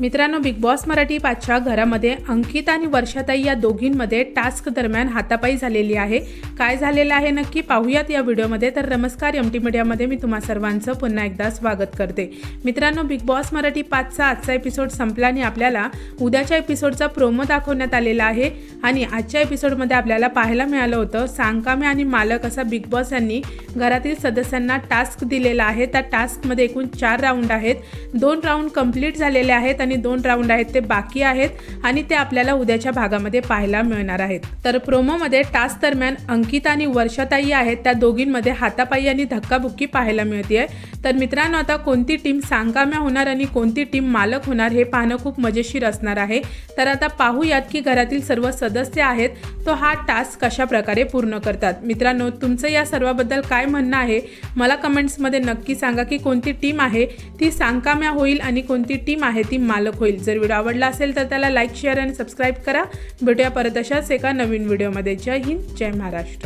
मित्रांनो big boss Marathi पाचच्या घरामध्ये अंकित आणि वर्षाताई या दोघींमध्ये टास्क दरम्यान हातापाई झालेली आहे. काय झालेलं आहे नक्की पाहूयात या व्हिडिओमध्ये. तर नमस्कार एम टी मीडियामध्ये मी तुम्हा सर्वांचं पुन्हा एकदा स्वागत करते. मित्रांनो बिग बॉस मराठी पाचचा आजचा एपिसोड संपला आणि आपल्याला उद्याच्या एपिसोडचा प्रोमो दाखवण्यात आलेला आहे. आणि आजच्या एपिसोडमध्ये आपल्याला पाहायला मिळालं होतं सांगकामे आणि मालक असा बिग बॉस यांनी घरातील सदस्यांना टास्क दिलेला आहे. त्या टास्कमध्ये एकूण चार राऊंड आहेत. दोन राऊंड कंप्लीट झालेले आहेत आणि दोन राऊंड आहेत ते बाकी आहेत आणि ते आपल्याला उद्याच्या भागामध्ये पाहायला मिळणार आहेत. तर प्रोमोमध्ये टास्क दरम्यान अंक आणि वर्षाताई आहेत त्या दोघींमध्ये हातापायी आणि धक्काबुक्की पाहायला मिळते तर मित्रांनो आता कोणती टीम सांगाम्या होणार आणि कोणती टीम मालक होणार हे पाहणं खूप मजेशीर असणार आहे. तर आता पाहूयात की घरातील सर्व सदस्य आहेत तो हा टास्क कशा प्रकारे पूर्ण करतात. मित्रांनो तुमचं या सर्वाबद्दल काय म्हणणं आहे? मला कमेंट्समध्ये नक्की सांगा की कोणती टीम आहे ती सांकाम्या होईल आणि कोणती टीम आहे ती मालक होईल. जर व्हिडिओ आवडला असेल तर त्याला लाईक शेअर आणि सबस्क्राईब करा. भेटूया परत अशाच एका नवीन व्हिडिओमध्ये. जय हिंद जय महाराष्ट्र.